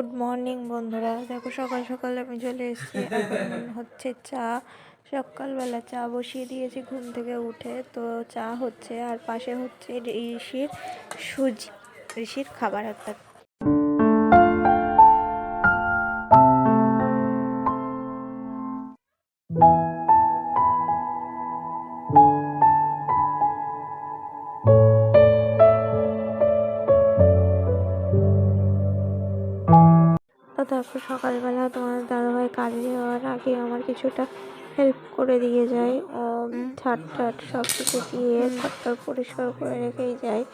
Good morning বন্ধুরা। দেখো, সকাল সকাল আমি চলে এসেছি। এখন হচ্ছে চা। সকালবেলা চা বসিয়ে দিয়েছি ঘুম থেকে উঠে। তো চা হচ্ছে, আর পাশে হচ্ছে ঋষির সুজি, ঋষির খাবার, অর্থাৎ তারপর সকালবেলা তোমার দাদাভাই কাজে যাওয়ার আগে আমার কিছুটা হেল্প করে দিয়ে যায়। ও ঝাট টাট সব কিছু দিয়ে ঘরটা পরিষ্কার করে রেখেই যায়।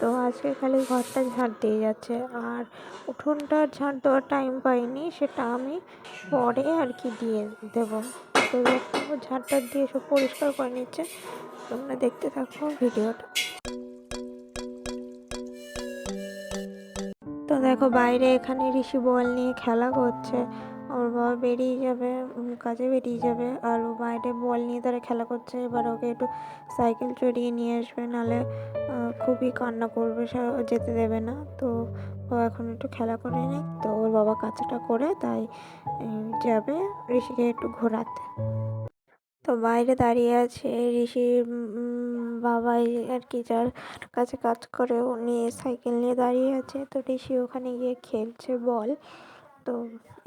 তো আজকে খালি ঘরটা ঝাড় দিয়ে যাচ্ছে। আর উঠোনটা ঝাড় দেওয়ার টাইম পাইনি সেটা আমি পরে আর কি দিয়ে দেবো। তো ঝাড় টাট দিয়ে সব পরিষ্কার করে নিচ্ছে। তোমরা দেখতে থাকো ভিডিওটা। দেখো বাইরে এখানে ঋষি বল নিয়ে খেলা করছে। ওর বাবা বেরিয়ে যাবে কাজে বেরিয়ে যাবে। আর ও বাইরে বল নিয়ে তারা খেলা করছে। এবার ওকে একটু সাইকেল চড়িয়ে নিয়ে আসবে নাহলে খুবই কান্না করবে যেতে দেবে না। তো ও এখন একটু খেলা করে নিক। তো ওর বাবা কাজটা করে তাই যাবে ঋষিকে একটু ঘোরাতে। তো বাইরে দাঁড়িয়ে আছে উম, বাবাই আর কি যার কাছে কাজ করে, উনি সাইকেল নিয়ে দাঁড়িয়ে আছে। তো ঋষি ওখানে গিয়ে খেলছে বল। তো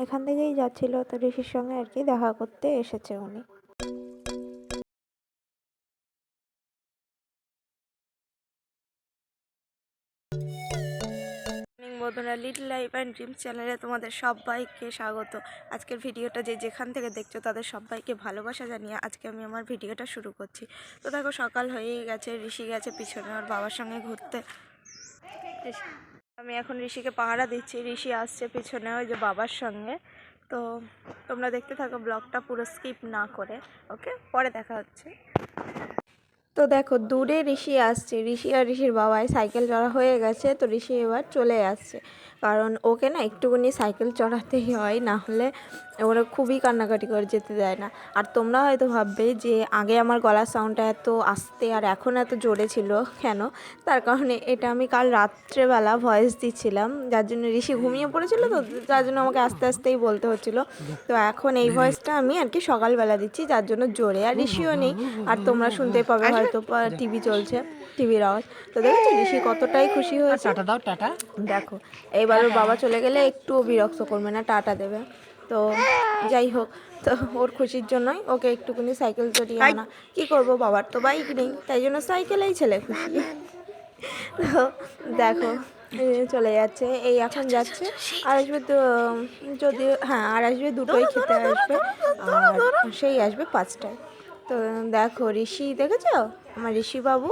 এখান থেকেই যাচ্ছিল। তো ঋষির সঙ্গে আর কি দেখা করতে এসেছে উনি। বন্ধুরা লিটল লাইফ অ্যান্ড ড্রিমস চ্যানেলে তোমাদের সবাইকে স্বাগত। আজকের ভিডিওটা যে যেখান থেকে দেখছ তাদের সবাইকে ভালোবাসা জানিয়ে আজকে আমি আমার ভিডিওটা শুরু করছি। তো দেখো, সকাল হয়েই গেছে, ঋষি গেছে পিছনে আমার বাবার সঙ্গে ঘুরতে। আমি এখন ঋষিকে পাহারা দিচ্ছি। ঋষি আসছে পিছনে ওই যে বাবার সঙ্গে। তো তোমরা দেখতে থাকো, ব্লগটা পুরো স্কিপ না করে ওকে পরে দেখা হচ্ছে। তো দেখো, দূরে ঋষি আসছে। ঋষি আর ঋষির বাবায় সাইকেল চড়া হয়ে গেছে, তো ঋষি এবার চলে আসছে। কারণ ওকে না একটুখানি সাইকেল চড়াতেই হয় না হলে ওরা খুবই কান্নাকাটি করে যেতে দেয় না। আর তোমরা হয়তো ভাববে যে আগে আমার গলার সাউন্ডটা এত আস্তে আর এখন এত জোরে ছিল কেন? তার কারণে এটা আমি কাল রাত্রেবেলা ভয়েস দিচ্ছিলাম যার জন্য ঋষি ঘুমিয়ে পড়েছিল তো যার জন্য আমাকে আস্তে আস্তেই বলতে হচ্ছিল। তো এখন এই ভয়েসটা আমি আর কি সকালবেলা দিচ্ছি যার জন্য জোরে। আর ঋষিও নেই আর তোমরা শুনতে পাবে হয়তো টিভি চলছে টিভির আওয়াজ। তো দেখেছ ঋষি কতটাই খুশি হয়েছে? টাটা দাও টাটা। দেখো এইবার ওর বাবা চলে গেলে একটুও বিরক্ত করবে না টাটা দেবে। তো যাই হোক তো ওর খুশির জন্যই ওকে একটুখানি সাইকেল চড়িয়ে আনা। কী করব বাবার তো বাইক নেই তাই জন্য সাইকেলেই ছেলে খুশি। তো দেখো চলে যাচ্ছে এই এখন যাচ্ছে। আর আসবে তো যদি হ্যাঁ আর আসবে দুটোই খেতে আসবে। আর সেই আসবে পাঁচটায়। তো দেখো ঋষি দেখেছ? আমার ঋষি বাবু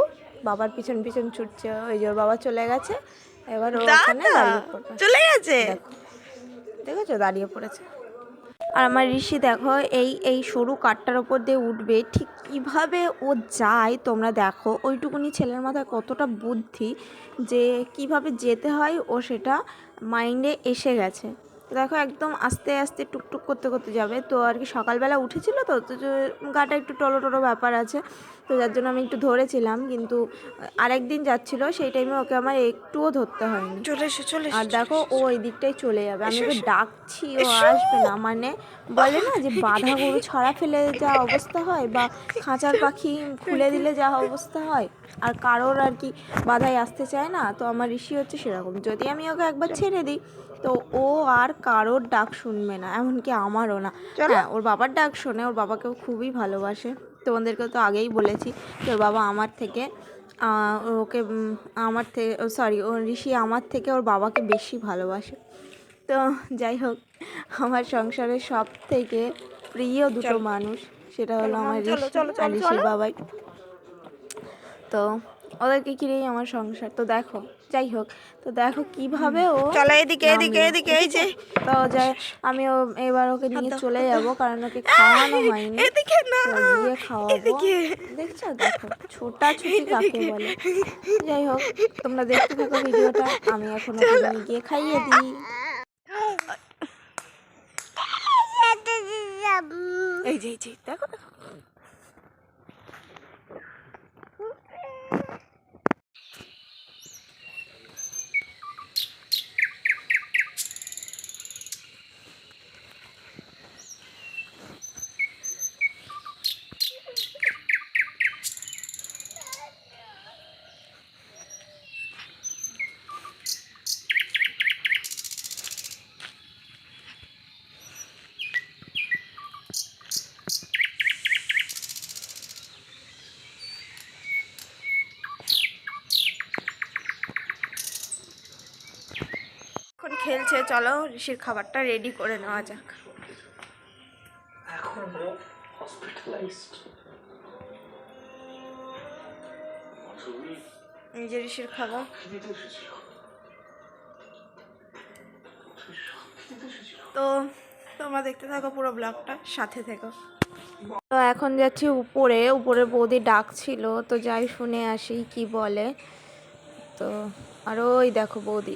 বাবার পিছন পিছন ছুটছে ওই যে বাবা চলে গেছে। এবার চলে গেছে? দেখেছ? দাঁড়িয়ে পড়েছে। আর আমার ঋষি দেখো এই এই সরু কাঠটার ওপর দিয়ে উঠবে। ঠিক কীভাবে ও যায় তোমরা দেখো। ওইটুকুনি ছেলের মাথায় কতটা বুদ্ধি যে কীভাবে যেতে হয় ও সেটা মাইন্ডে এসে গেছে। দেখো একদম আস্তে আস্তে টুকটুক করতে করতে যাবে। তো আর কি সকালবেলা উঠেছিল তো তো গাটা একটু টলো টলো ব্যাপার আছে। তো যার জন্য আমি একটু ধরেছিলাম কিন্তু আরেকদিন যাচ্ছিল সেই টাইমে ওকে আমার একটুও ধরতে হয়নি। চলে এসো চলে আর দেখো ও ওই দিকটাই চলে যাবে। আমি ওকে ডাকছি ও আসবে না। মানে বলে না যে বাধা গরু ছড়া ফেলে যা অবস্থা হয় বা খাঁচার পাখি খুলে দিলে যা অবস্থা হয় আর কারোর আর কি বাধায় আসতে চায় না। তো আমার ঋষি হচ্ছে সেরকম। যদি আমি ওকে একবার ছেড়ে দিই তো ও আর কারোর ডাক শুনবে না এমনকি আমারও না। হ্যাঁ ওর বাবার ডাক শোনে ওর বাবাকেও খুবই ভালোবাসে। তোমাদেরকে তো আগেই বলেছি ওর বাবা আমার থেকে ওকে আমার থেকে সরি ও ঋষি আমার থেকে ওর বাবাকে বেশি ভালোবাসে। তো যাই হোক আমার সংসারের সব থেকে প্রিয় দুটো মানুষ সেটা হলো আমার ঋষি বাবাই। তো ওদেরকে ঘিরেই আমার সংসার। তো দেখো যাই হোক তো দেখো কীভাবে ও চলো এদিকে এদিকে এদিকে এই যে। তো যাই আমি ও এবার ওকে নিয়ে চলে যাব কারণ ওকে খাওয়ানো হয়নি। এদিকে না। গিয়ে খাওয়াবো। এদিকে। দেখছ দেখো ছোটা ছুটি কাকে বলে। যাই হোক তোমরা দেখতে থাকো ভিডিওটা আমি এখন ওকে নিয়ে গিয়ে খাইয়ে দিই। এই যে এই যে দেখো দেখো খেলছে চলো ঋষির খাবারটা রেডি করে নেওয়া যাক। এখনও হসপিটালাইজড মাধবী ঋষির খাবার। তো তোমরা দেখতে থাকো পুরো ব্লগটা সাথে থেকো। তো এখন যাচ্ছি উপরে উপরে বৌদি ডাকছিল তো যাই শুনে আসি কি বলে। তো আর ওই দেখো বৌদি।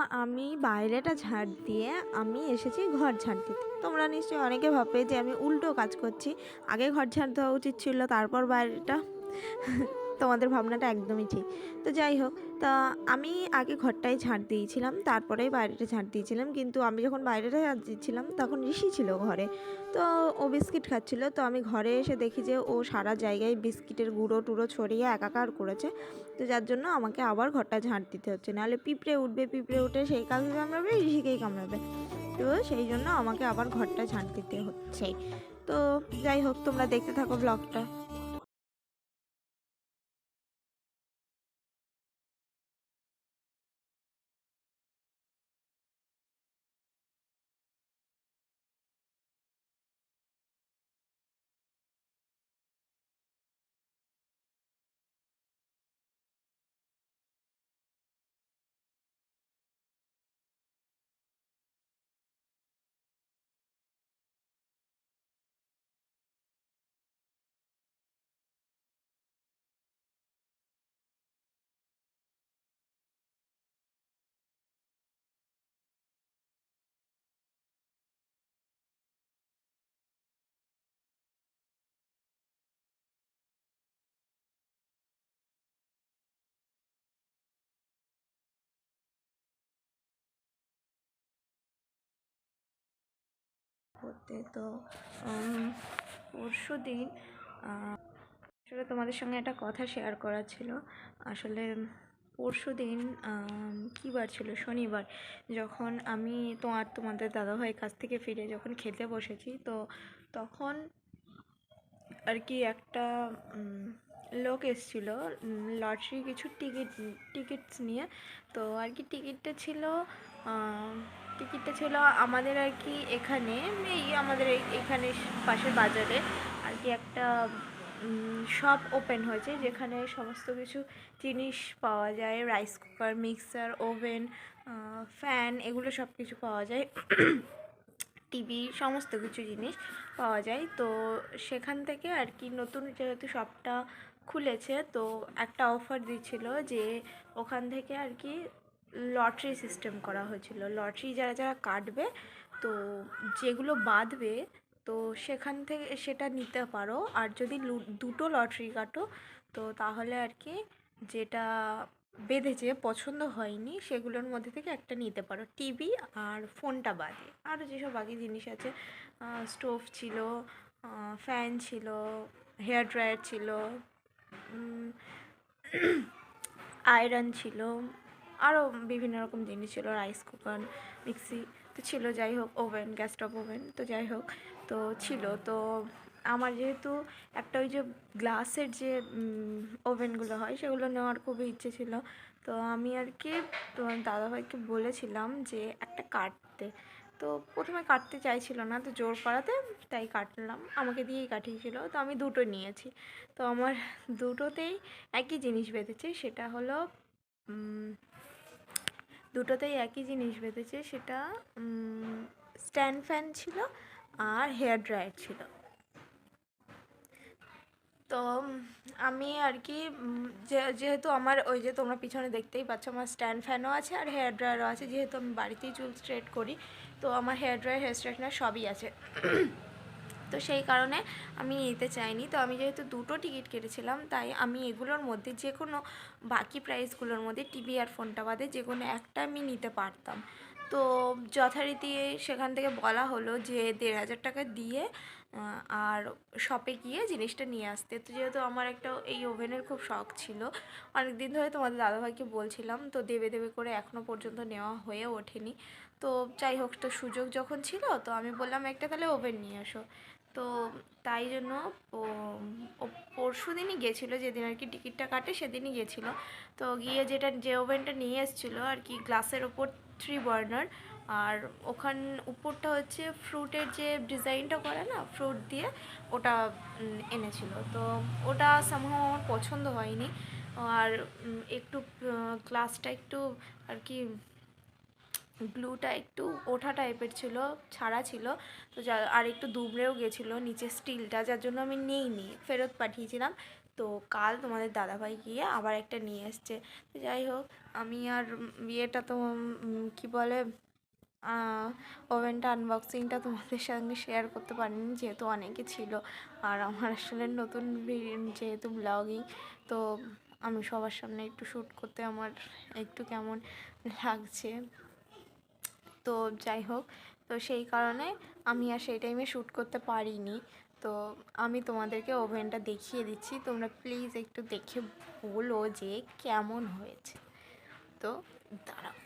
আমি বাইরেটা ঝাড় দিয়ে আমি এসেছি ঘর ঝাড় দিতে। তোমরা নিশ্চয়ই অনেকে ভাববে যে আমি উল্টো কাজ করছি। আগে ঘর ঝাড় দেওয়া উচিত ছিল, তারপর বাইরেটা। তোমাদের ভাবনাটা একদমই ঠিক। তো যাই হোক, তা আমি আগে ঘরটায় ঝাড় দিয়েছিলাম তারপরেই বাইরেটা ঝাড় দিয়েছিলাম, কিন্তু আমি যখন বাইরেটা ঝাড় দিচ্ছিলাম, তখন ঋষি ছিল ঘরে। তো ও বিস্কিট খাচ্ছিল, তো আমি ঘরে এসে দেখি যে ও সারা জায়গায় বিস্কিটের গুঁড়ো টুড়ো ছড়িয়ে একাকার করেছে, তো যার জন্য আমাকে আবার ঘরটা ঝাঁট দিতে হচ্ছে। নাহলে পিঁপড়ে উঠবে, পিঁপড়ে উঠে সেই কাউকে কামড়াবে, ঋষিকেই কামড়াবে। তো সেই জন্য আমাকে আবার ঘরটা ঝাঁট দিতে হচ্ছে। তো যাই হোক, তোমরা দেখতে থাকো ব্লগটা। করতে। তো পরশু দিন আসলে তোমাদের সঙ্গে একটা কথা শেয়ার করার ছিল। আসলে পরশু দিন কী বার ছিল? শনিবার। যখন আমি তোমার তোমাদের দাদাভাইয়ের কাছ থেকে ফিরে যখন খেতে বসেছি, তো তখন আর কি একটা লোক এসেছিল লটারি কিছু টিকিট, টিকিটস নিয়ে। তো আর কি টিকিটটা ছিল টিকিটটা ছিল আমাদের আর কি এখানে, এই আমাদের এখানে পাশের বাজারে আর কি একটা শপ ওপেন হয়েছে যেখানে সমস্ত কিছু জিনিস পাওয়া যায় rice cooker mixer oven fan এগুলো সব কিছু পাওয়া যায়। টিভি সমস্ত কিছু জিনিস পাওয়া যায়। তো সেখান থেকে আর কি নতুন যেহেতু শপটা খুলেছে, তো একটা অফার দিচ্ছিল যে ওখান থেকে আর কি লটারি সিস্টেম করা হয়েছিল। লটারি যারা যারা কাটবে, তো যেগুলো বাঁধবে, তো সেখান থেকে সেটা নিতে পারো। আর যদি দুটো লটারি কাটো, তো তাহলে আর কি যেটা বেঁধেছে, পছন্দ হয়নি, সেগুলোর মধ্যে থেকে একটা নিতে পারো। টিভি আর ফোনটা বাদে। আরও যেসব বাকি জিনিস আছে স্টোভ ছিল ফ্যান ছিল, হেয়ার ড্রায়ার ছিল আয়রন ছিল আরও বিভিন্ন রকম জিনিস ছিল রাইস কুকার মিক্সি তো ছিল, যাই হোক ওভেন গ্যাস স্টপ ওভেন তো যাই হোক, তো ছিল। তো আমার যেহেতু একটা ওই যে গ্লাসের যে ওভেনগুলো হয়, সেগুলো নেওয়ার খুবই ইচ্ছে ছিল। তো আমি আর কি, তোমার দাদাভাইকে বলেছিলাম যে একটা কাটতে। তো প্রথমে কাটতে চাইছিল না, তো জোর করাতে তাই কাটলাম। আমাকে দিয়েই কাটিয়েছিল। তো আমি দুটো নিয়েছি। তো আমার দুটোতেই একই জিনিস বেঁধেছে, সেটা হলো দুটোতেই একই জিনিস বেঁধেছে, সেটা স্ট্যান্ড ফ্যান ছিল আর হেয়ার ড্রায়ার ছিল। তো আমি আর কি যেহেতু আমার, ওই যে তোমরা পিছনে দেখতেই পাচ্ছ, আমার স্ট্যান্ড ফ্যানও আছে আর হেয়ার ড্রায়ারও আছে। যেহেতু আমি বাড়িতেই চুল স্ট্রেট করি, তো আমার হেয়ার ড্রায়ার, হেয়ার স্ট্রেটনার সবই আছে। তো সেই কারণে আমি নিতে চাইনি। তো আমি যেহেতু দুটো টিকিট কেটেছিলাম, তাই আমি এগুলোর মধ্যে যে কোনো বাকি প্রাইসগুলোর মধ্যে টিভি আর ফোনটা বাদে যে কোনো একটা আমি নিতে পারতাম। তো যথারীতি সেখান থেকে বলা হলো যে দেড় হাজার টাকা দিয়ে আর শপে গিয়ে জিনিসটা নিয়ে আসতে। তো যেহেতু আমার একটা এই ওভেনের খুব শখ ছিল অনেক দিন ধরে তোমাদের দাদাভাইকে বলছিলাম, তো দেবে দেবে করে এখনও পর্যন্ত নেওয়া হয়ে ওঠেনি। তো যাই হোক তো সুযোগ যখন ছিল, তো আমি বললাম, একটা তাহলে ওভেন নিয়ে আসো। তো তাই জন্য ও পরশু দিনই গেছিল, যেদিন আর কি টিকিটটা কাটে সেদিনই গেছিল। তো গিয়ে যেটা, যে ওভেনটা নিয়ে এসেছিল আর কি গ্লাসের ওপর থ্রি বার্নার, আর ওখান, উপরটা হচ্ছে ফ্রুটের যে ডিজাইনটা করে না, ফ্রুট দিয়ে ওটা এনেছিল। তো ওটা সামহাও আমার পছন্দ হয়নি। আর একটু গ্লাসটা একটু আর কি গ্লুটা একটু ওঠা টাইপের ছিল, ছাড়া ছিল। তো যা, আর একটু দুবড়েও গেছিল নিচে স্টিলটা, যার জন্য আমি নিইনি, ফেরত পাঠিয়েছিলাম। তো কাল তোমাদের দাদাভাই গিয়ে আবার একটা নিয়ে এসছে। তো যাই হোক, আমি আর ইয়েটা তো কি বলে ওভেনটা আনবক্সিংটা তোমাদের সঙ্গে শেয়ার করতে পারিনি, যেহেতু অনেকে ছিল। আর আমার আসলে নতুন যেহেতু ব্লগিং তো আমি সবার সামনে একটু শ্যুট করতে আমার একটু কেমন লাগছে। তো যাই হোক, তো সেই কারণে আমি আর সেই টাইমে শ্যুট করতে পারিনি। তো আমি তোমাদেরকে ওভেনটা দেখিয়ে দিচ্ছি। তোমরা প্লিজ একটু দেখে বলো যে কেমন হয়েছে। তো দাঁড়াও।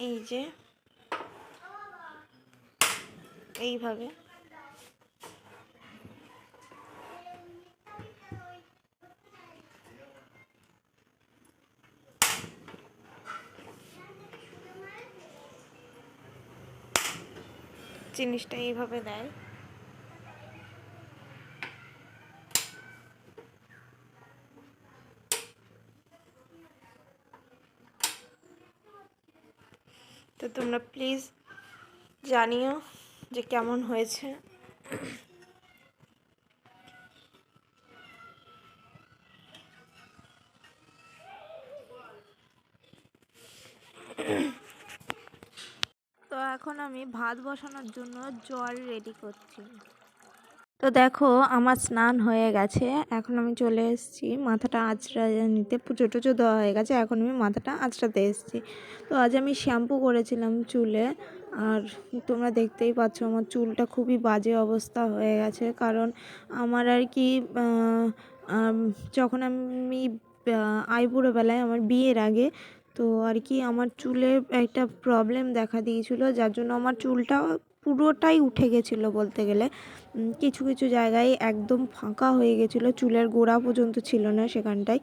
এই যে এইভাবে। জিনিসটা এইভাবে দেয় তো তোমরা প্লিজ জানিও যে কেমন হয়েছে। তো এখন আমি ভাত বসানোর জন্য জল রেডি করছি। তো দেখো আমার স্নান হয়ে গেছে। এখন আমি চলে এসেছি। মাথাটা আঁচড়া নিতে পুজো টুজো দেওয়া হয়ে গেছে। এখন আমি মাথাটা আঁচড়াতে এসেছি। তো আজ আমি শ্যাম্পু করেছিলাম চুলে। আর তোমরা দেখতেই পাচ্ছ আমার চুলটা খুবই বাজে অবস্থা হয়ে গেছে। কারণ আমার আর কি যখন আমি আইবুড়ো বেলায় আমার বিয়ের আগে, তো আর কি আমার চুলে একটা প্রবলেম দেখা দিয়েছিল। যার জন্য আমার চুলটা পুরোটাই উঠে গেছিল বলতে গেলে। কিছু কিছু জায়গায় একদম ফাঁকা হয়ে গেছিল। চুলের গোড়া পর্যন্ত ছিল না সেখানটায়।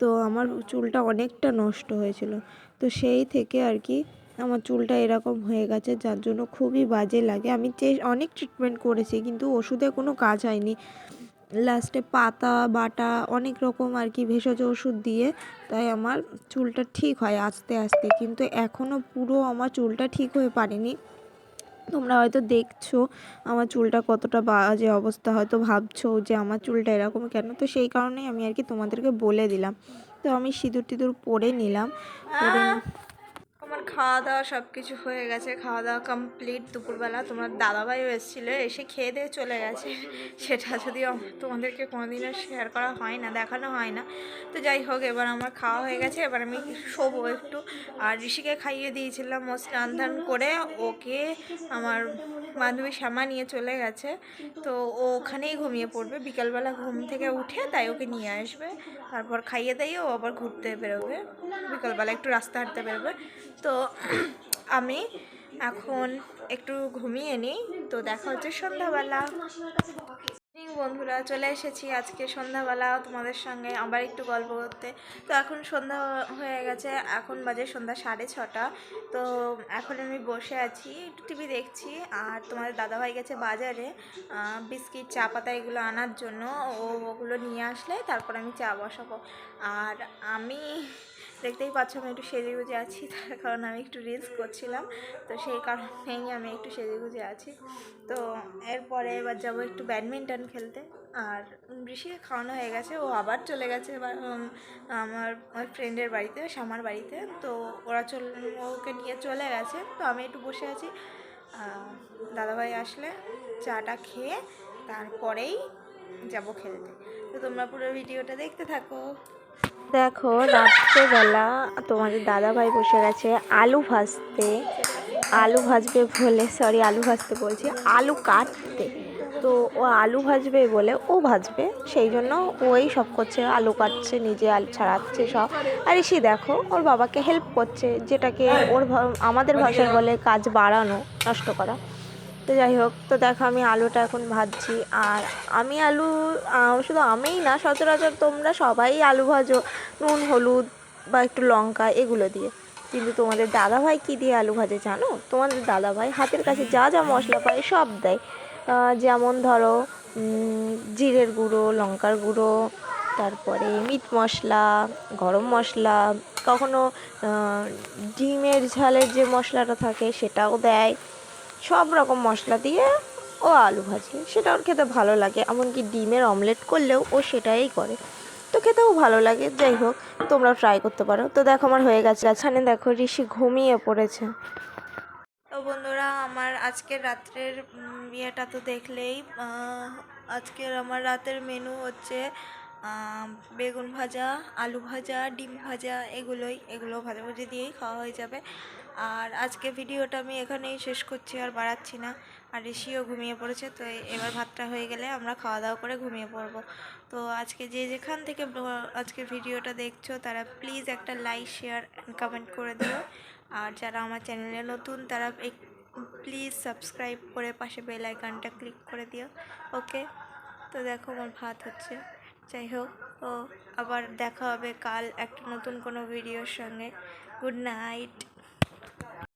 তো আমার চুলটা অনেকটা নষ্ট হয়েছিল। তো সেই থেকে আর কি আমার চুলটা এরকম হয়ে গেছে, যার জন্য খুবই বাজে লাগে। আমি অনেক ট্রিটমেন্ট করেছি, কিন্তু ওষুধে কোনো কাজ হয়নি। লাস্টে পাতা, বাটা, অনেক রকম আর কি ভেষজ ওষুধ দিয়ে তাই আমার চুলটা ঠিক হয় আস্তে আস্তে। কিন্তু এখনও পুরো আমার চুলটা ঠিক হয়ে পারেনি। তোমরা হয়তো দেখছ আমার চুলটা কতটা বাজে অবস্থা, হয়তো ভাবছ যে আমার চুলটা এরকম কেন? তো সেই কারণেই আমি আর কি তোমাদেরকে বলে দিলাম। তো আমি সিঁদুর টিঁদুর পরে নিলাম। আমার খাওয়া দাওয়া সব কিছু হয়ে গেছে খাওয়া দাওয়া কমপ্লিট দুপুরবেলা। তোমার দাদাভাইও এসেছিল, এসে খেয়ে দিয়ে চলে গেছে। সেটা যদি তোমাদেরকে কোনোদিনও শেয়ার করা হয় না, দেখানো হয় না। তো যাই হোক, এবার আমার খাওয়া হয়ে গেছে, এবার আমি শোবো একটু। আর ঋষিকে খাইয়ে দিয়েছিলাম, ও স্নান ধান করে ওকে আমার বান্ধবী শ্যামা নিয়ে চলে গেছে। তো ও ওখানেই ঘুমিয়ে পড়বে, বিকালবেলা ঘুম থেকে উঠে তাই ওকে নিয়ে আসবে। তারপর খাইয়ে দিয়ে ও আবার ঘুরতে বেরোবে, বিকালবেলা একটু রাস্তা হাঁটতে বেরোবে। তো আমি এখন একটু ঘুমিয়ে নিই। তো দেখা হচ্ছে সন্ধ্যাবেলা। বন্ধুরা, চলে এসেছি আজকে সন্ধ্যাবেলা তোমাদের সঙ্গে আবার একটু গল্প করতে। তো এখন সন্ধ্যা হয়ে গেছে, এখন বাজে সন্ধ্যা সাড়ে ছটা। তো এখন আমি বসে আছি, একটু টিভি দেখছি। আর তোমাদের দাদাভাই গেছে বাজারে বিস্কিট, চা পাতা এগুলো আনার জন্য। ও ওগুলো নিয়ে আসলে তারপর আমি চা বসাবো। আর আমি দেখতেই পাচ্ছ আমি একটু সেজে গুজে আছি, তার কারণ আমি একটু রিলস করছিলাম, তো সেই কারণেই আমি একটু সেজে গুজে আছি। তো এরপরে এবার যাব একটু ব্যাডমিন্টন খেলতে, আর ঋষিকে খাওয়ানো হয়ে গেছে, ও আবার চলে গেছে এবার আমার ওই ফ্রেন্ডের বাড়িতে শ্যামার বাড়িতে, তো ওরা চল, ওকে নিয়ে চলে গেছে, তো আমি একটু বসে আছি। দাদাভাই আসলে চাটা খেয়ে তারপরেই যাব খেলতে। তো তোমরা পুরো ভিডিওটা দেখতে থাকো। দেখো, রাত্রেবেলা তোমাদের দাদাভাই বসে গেছে আলু ভাজতে। আলু ভাজবে বলে সরি আলু ভাজতে বলছি, আলু কাটতে। তো ও আলু ভাজবে বলে ও ভাজবে, সেই জন্য ওই সব করছে, আলু কাটছে, নিজে আলু ছাড়াচ্ছে সব। আর এসে দেখো, ওর বাবাকে হেল্প করছে, যেটাকে ওর আমাদের ভাষায় বলে কাজ বাড়ানো, নষ্ট করা। তো যাই হোক, তো দেখো আমি আলুটা এখন ভাজছি। আর আমি আলু শুধু আমিই না, সচরাচর তোমরা সবাই আলু ভাজো, নুন, হলুদ বা একটু লঙ্কা এগুলো দিয়ে। কিন্তু তোমাদের দাদাভাই কী দিয়ে আলু ভাজে জানো? তোমাদের দাদাভাই হাতের কাছে যা যা মশলা পায় সব দেয়। যেমন ধরো জিরের গুঁড়ো, লঙ্কার গুঁড়ো, তারপরে মিট মশলা, গরম মশলা, কখনো ডিমের ঝালের যে মশলাটা থাকে সেটাও দেয়। সব রকম মশলা দিয়ে ও আলু ভাজে। সেটা ওর খেতে ভালো লাগে, এমনকি ডিমের অমলেট করলেও ও সেটাই করে। তো খেতেও ভালো লাগে, যাই হোক, তোমরাও ট্রাই করতে পারো। তো দেখো আমার হয়ে গেছে। এখানে দেখো ঋষি ঘুমিয়ে পড়েছে। তো বন্ধুরা, আমার আজকের রাত্রের ইয়েটা তো দেখলেই আজকের আমার রাতের মেনু হচ্ছে বেগুন ভাজা, আলু ভাজা, ডিম ভাজা, এগুলোই, এগুলো ভাজাভুজি দিয়েই খাওয়া হয়ে যাবে। আর আজকে ভিডিওটা আমি এখানেই শেষ করছি, আর বাড়াচ্ছি না। আর ঋষিও ঘুমিয়ে পড়েছে, তো এবার ভাতটা হয়ে গেলে আমরা খাওয়া দাওয়া করে ঘুমিয়ে পড়ব। তো আজকে যে যেখান থেকে আজকে ভিডিওটা দেখছ, তারা প্লিজ একটা লাইক, শেয়ার অ্যান্ড কমেন্ট করে দিও। আর যারা আমার চ্যানেলে নতুন, তারা এক প্লিজ সাবস্ক্রাইব করে পাশে বেল আইকনটা ক্লিক করে দিও। ওকে? তো দেখো, আমার ভাত হচ্ছে। যাই হোক ও আবার দেখা হবে কাল একটা নতুন কোনো ভিডিওর সঙ্গে। Good night